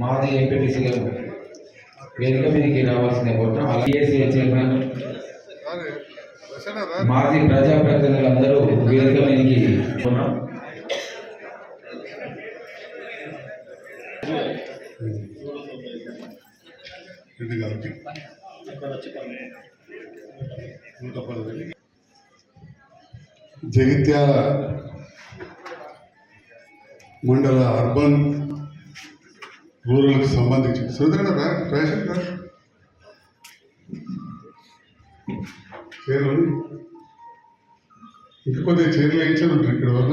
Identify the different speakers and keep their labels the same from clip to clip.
Speaker 1: మాజీ ఎంపీటీసీ గారు. వేదిక మీదకి రావాల్సిన కోరుతాం అలాగే చైర్మన్. మాజీ ప్రజాప్రతినిధులందరూ వేదిక మీదకి ఉన్నాం
Speaker 2: రెడ్డి గారికి నూట పదవి జగిత్యాల మండల అర్బన్ రూరల్కి సంబంధించి. సురేంద్ర రేషన్ కార్డు చీరలు ఇంకా కొద్దిగా చీరలు ఇచ్చాను ఇక్కడ వల్ల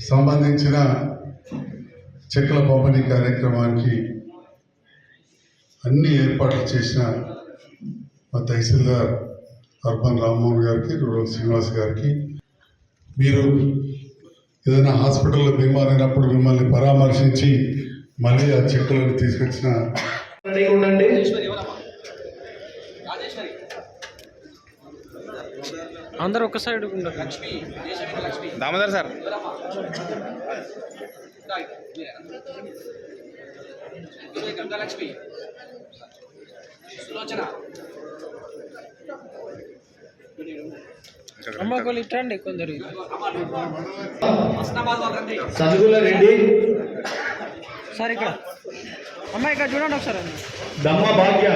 Speaker 2: సంబంధించిన చెక్కుల పంపిణీ కార్యక్రమానికి అన్ని ఏర్పాట్లు చేసిన మా తహసీల్దార్ అర్బన్ రామ్మోహన్ గారికి రూరల్ శ్రీనివాస్ గారికి. మీరు ఏదైనా హాస్పిటల్లో బీమారైనప్పుడు మిమ్మల్ని పరామర్శించి మళ్ళీ ఆ చెక్కులను తీసుకొచ్చిన
Speaker 3: ఉండండి
Speaker 4: అందరు ఒక సైడ్
Speaker 5: దామోదర్ సార్.
Speaker 6: గంగలక్ష్మి సులోచన.
Speaker 4: అమ్మ ఒకళ్ళు ఇట్టండి కొందరు
Speaker 6: హస్నాబాద్ వాళ్ళండి
Speaker 3: సదుగుల రెడ్డి
Speaker 4: సార్ ఇక్కడ. అమ్మ ఇక్కడ చూడండి ఒకసారి
Speaker 3: దమ్మ భాగ్య.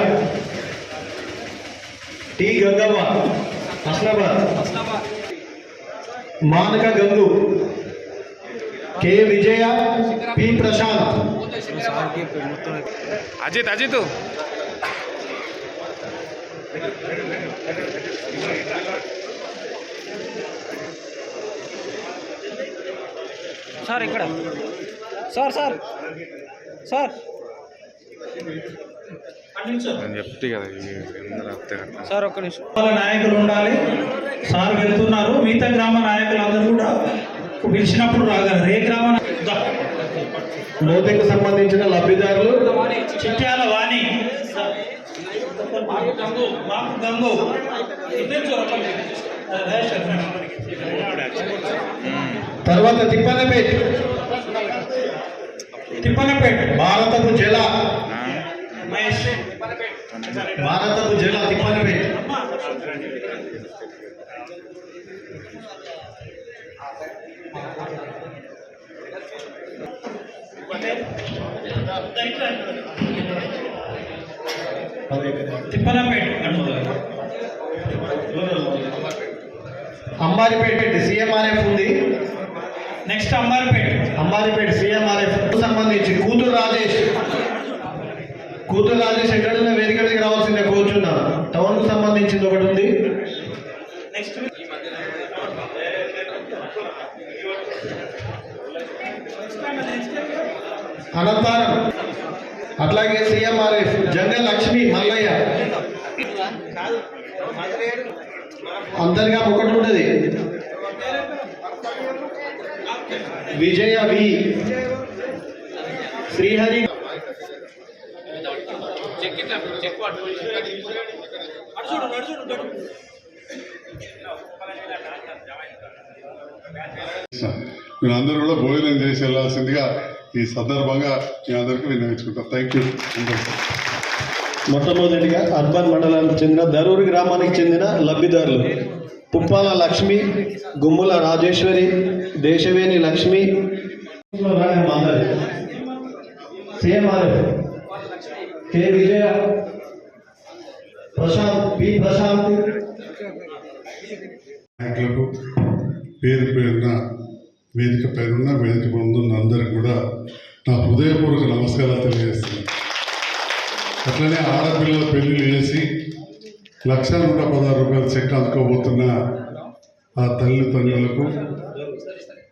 Speaker 3: టి గంగవ్వ హస్నాబాద్ మానక Gangu. K Vijaya P Prashanth.
Speaker 5: Ajith Ajith.
Speaker 4: Sir ఇక్కడ. Sir sir. సార్.
Speaker 5: నేను చెప్తే కదా అందరూ
Speaker 4: సార్ ఒక్క నిమిషం.
Speaker 7: వాళ్ళ నాయకులు ఉండాలి. సార్ వెళ్తున్నారు. మిగతా గ్రామ నాయకులందరూ కూడా పిలిచినప్పుడు రాగలరు ఏ గ్రామ.
Speaker 3: లోతెకు సంబంధించిన లబ్ధిదారులు
Speaker 7: చిట్యాల వాణి. మాకు గంగు.
Speaker 3: తర్వాత తిప్పనపేట్
Speaker 7: తిప్పనపేట
Speaker 3: భారతపు జల. భారతపు జల తిప్పనపేట్
Speaker 7: తిప్పనపేట
Speaker 3: అంబారిపేట సీఎంఆర్ఎఫ్ ఉంది.
Speaker 7: నెక్స్ట్ అమ్మారిపేట
Speaker 3: అంబారిపేట సీఎంఆర్ఎఫ్ సంబంధించి కూతురు రాజేష్. కూతురు రాజేష్ ఎక్కడున్న వేదిక మీదకి రావాల్సిందే కూర్చున్నా టౌన్కు సంబంధించింది ఒకటి ఉంది.
Speaker 7: నెక్స్ట్.
Speaker 3: అనంతరం. అట్లాగే సీఎంఆర్ఎఫ్ జంగల్ లక్ష్మి మల్లయ్య. అంతర్గా ఒకటి ఉంటుంది. విజయ వి. శ్రీహరి.
Speaker 2: మీరందరూ కూడా భోజనం చేసి వెళ్ళాల్సిందిగా ఈ సందర్భంగా మీ అందరికీ విన్నవించుకుంటాం. థ్యాంక్ యూ
Speaker 3: మొట్టమొదటిగా అర్బన్ మండలానికి చెందిన దరూరు గ్రామానికి చెందిన లబ్ధిదారులు Puppala Lakshmi Gummula Rajeshwari Deshaveni Lakshmi. CMRF K Vijaya Prashanth P Prashanth.
Speaker 2: నాయకులకు పేరు పేరున వేదిక పేరున్న వేదిక ముందున్న అందరికి కూడా నా హృదయపూర్వక నమస్కారాలు తెలియజేస్తున్నాను. అట్లనే ఆడపిల్లల పెళ్ళి చేసి లక్ష నూట పదహారు రూపాయలు చెక్ అందుకోబోతున్న ఆ తల్లి తండ్రులకు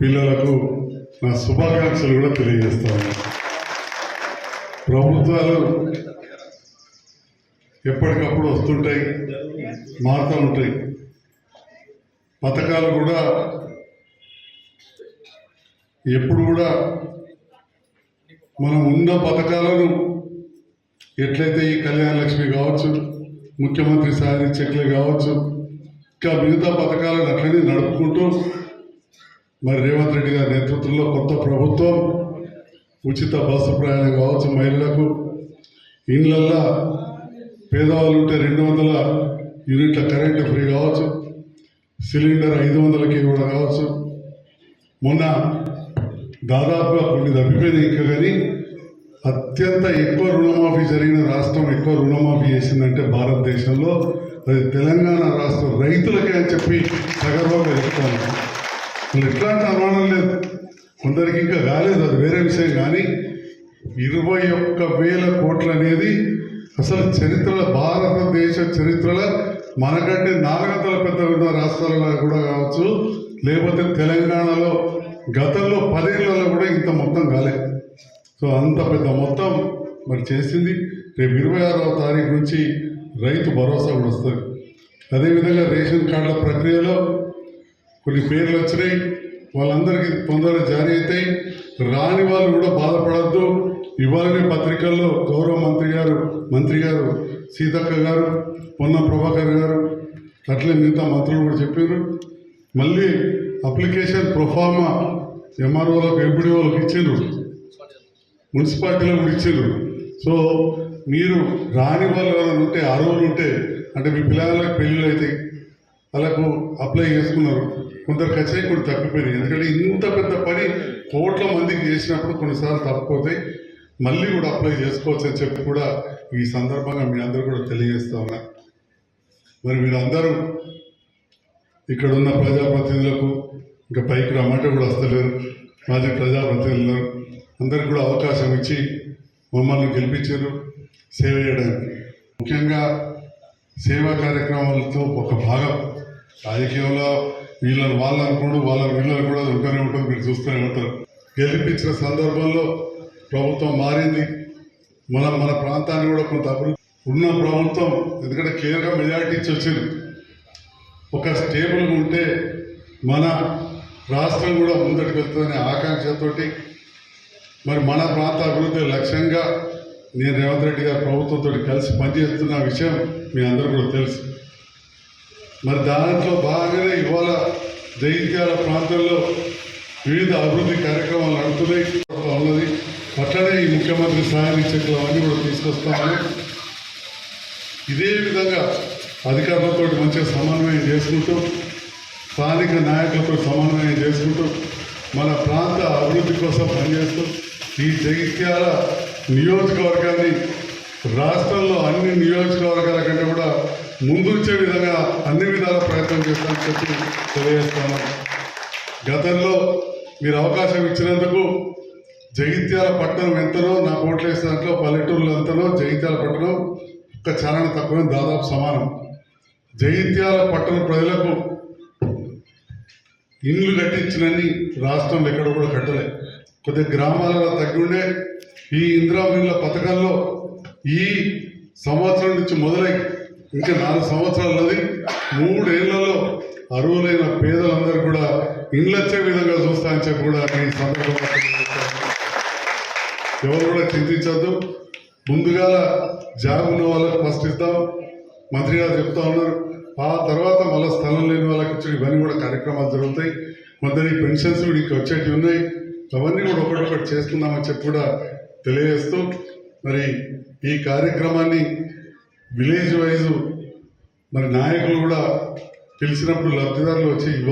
Speaker 2: పిల్లలకు నా శుభాకాంక్షలు కూడా తెలియజేస్తాను ప్రభుత్వాలు ఎప్పటికప్పుడు వస్తుంటాయి మారుతూ ఉంటాయి. పథకాలు కూడా ఎప్పుడు కూడా మనం ఉన్న పథకాలను ఎట్లయితే ఈ కళ్యాణ లక్ష్మి కావచ్చు ముఖ్యమంత్రి సాయం చెక్లు కావచ్చు ఇంకా మిగతా పథకాలను అట్లనే నడుపుకుంటూ మరి రేవంత్ రెడ్డి గారి నేతృత్వంలో కొత్త ప్రభుత్వం ఉచిత బస్సు ప్రయాణం కావచ్చు మహిళలకు ఇండ్లల్లో పేదవాళ్ళు ఉంటే రెండు వందల యూనిట్ల కరెంటు ఫ్రీ కావచ్చు సిలిండర్ ఐదు వందలకి కూడా కావచ్చు. మొన్న దాదాపుగా కొన్ని తప్పిపోయినాయి ఇంకా కానీ అత్యంత ఎక్కువ రుణమాఫీ జరిగిన రాష్ట్రం ఎక్కువ రుణమాఫీ చేసిందంటే భారతదేశంలో అది తెలంగాణ రాష్ట్రం రైతులకే అని చెప్పి సగర్వంగా చెప్తాను అసలు ఎట్లాంటి అనుమానం లేదు. కొందరికి ఇంకా కాలేదు అది వేరే విషయం కానీ ఇరవై ఒక్క వేల కోట్లు అనేది అసలు చరిత్రలో భారతదేశ చరిత్రలో మనకంటే నాలుగంతల పెద్ద ఉన్న రాష్ట్రాలలో కూడా కావచ్చు లేకపోతే తెలంగాణలో గతంలో పదేళ్ళలో కూడా ఇంత మొత్తం కాలేదు సో అంత పెద్ద మొత్తం మరి చేసింది రేపు ఇరవై ఆరవ తారీఖు నుంచి రైతు భరోసా కూడా వస్తుంది. అదేవిధంగా రేషన్ కార్డుల ప్రక్రియలో కొన్ని పేర్లు వచ్చినాయి. వాళ్ళందరికీ తొందరగా జారీ అవుతాయి. రాని వాళ్ళు కూడా బాధపడద్దు. ఇవాళనే పత్రికల్లో గౌరవ మంత్రి గారు మంత్రి గారు సీతక్క గారు పొన్న ప్రభాకర్ గారు అట్లే మిగతా మంత్రులు కూడా చెప్పారు. మళ్ళీ అప్లికేషన్ ప్రొఫార్మా ఎంఆర్ఓలకు ఎంపీడీఓలకు ఇచ్చిండ్రు. మున్సిపాలిటీలో కూడా ఇచ్చిండ్రు సో మీరు రాని వాళ్ళు ఎవరైనా ఉంటే అర్హులు ఉంటే అంటే మీ పిల్లలకు పెళ్ళిళ్ళు అయితే వాళ్ళకు అప్లై చేసుకున్నారు. కొందరు ఖచ్చితంగా కూడా తప్పిపోయినాయి. ఎందుకంటే ఇంత పెద్ద పని కోట్ల మందికి చేసినప్పుడు కొన్నిసార్లు తప్పిపోతాయి మళ్ళీ కూడా అప్లై చేసుకోవచ్చు అని చెప్పి కూడా ఈ సందర్భంగా మీ అందరూ కూడా తెలియజేస్తా ఉన్నా. మరి మీరందరూ ఇక్కడ ఉన్న ప్రజాప్రతినిధులకు ఇంకా పైకి రమ్మంటే కూడా వస్తలేరు. మాజీ ప్రజాప్రతినిధులు అందరికి కూడా అవకాశం ఇచ్చి మమ్మల్ని గెలిపించారు సేవ చేయడానికి. ముఖ్యంగా సేవా కార్యక్రమాలతో ఒక భాగం. రాజకీయంలో వీళ్ళని వాళ్ళు అనుకోడు వాళ్ళ వీళ్ళని కూడా ఉంటూనే ఉంటుంది మీరు చూస్తూనే ఉంటారు. గెలిపించిన సందర్భంలో ప్రభుత్వం మారింది. మన మన ప్రాంతాన్ని కూడా కొంత అభివృద్ధి ఉన్న ప్రభుత్వం ఎందుకంటే క్లియర్గా మెజారిటీ ఇచ్చి వచ్చింది. ఒక స్టేబుల్గా ఉంటే మన రాష్ట్రం కూడా ముందటికి వెళ్తుందనే ఆకాంక్షతోటి మరి మన ప్రాంత అభివృద్ధి లక్ష్యంగా నేను రేవంత్ రెడ్డి గారు ప్రభుత్వంతో కలిసి పనిచేస్తున్న విషయం మీ అందరూ కూడా తెలుసు. మరి దాంట్లో భాగంగానే ఇవాళ జైత్యాల ప్రాంతంలో వివిధ అభివృద్ధి కార్యక్రమాలు నడుతున్నాయి ఉన్నది. అట్లనే ఈ ముఖ్యమంత్రి సహాయ చెట్లు అవన్నీ కూడా తీసుకొస్తామని ఇదే విధంగా అధికారులతో మంచిగా సమన్వయం చేసుకుంటూ స్థానిక నాయకులతో సమన్వయం చేసుకుంటూ మన ప్రాంత అభివృద్ధి కోసం పనిచేస్తూ ఈ జగిత్యాల నియోజకవర్గాన్ని రాష్ట్రంలో అన్ని నియోజకవర్గాల కంటే కూడా ముందుంచే విధంగా అన్ని విధాల ప్రయత్నం చేస్తామని చెప్పి తెలియజేస్తాను. గతంలో మీరు అవకాశం ఇచ్చినందుకు జగిత్యాల పట్టణం ఎంతనో నా ఓట్లు వేసిన దాంట్లో పల్లెటూరులో ఎంతనో జగిత్యాల పట్టణం ఒక్క చరణ తక్కువ దాదాపు సమానం. జగిత్యాల పట్టణ ప్రజలకు ఇండ్లు కట్టించినని రాష్ట్రంలో ఎక్కడ కూడా కట్టలే. కొద్ది గ్రామాలలో తగ్గుండే ఈ ఇందిరా పథకాల్లో ఈ సంవత్సరం నుంచి మొదలై ఇంకా నాలుగు సంవత్సరాలు ఉన్నది మూడేళ్ళలో అరువులైన పేదలందరూ కూడా ఇండ్లొచ్చే విధంగా చూస్తా అని చెప్పి కూడా ఈ సందర్భంగా ఎవరు కూడా చింతించద్దు. ముందుగా జాబ్ ఉన్న వాళ్ళకి ఫస్ట్ ఇద్దాం మంత్రి గారు చెప్తా ఉన్నారు. ఆ తర్వాత మళ్ళీ స్థలం లేని వాళ్ళకి ఇచ్చిన ఇవన్నీ కూడా కార్యక్రమాలు జరుగుతాయి. కొందరి పెన్షన్స్ కూడా ఇంకా వచ్చేటివి ఉన్నాయి. అవన్నీ కూడా ఒకటొకటి చేసుకుందామని చెప్పి కూడా తెలియజేస్తూ మరి ఈ కార్యక్రమాన్ని విలేజ్ వైజ్ మరి నాయకులు కూడా పిలిచినప్పుడు లబ్ధిదారులు వచ్చి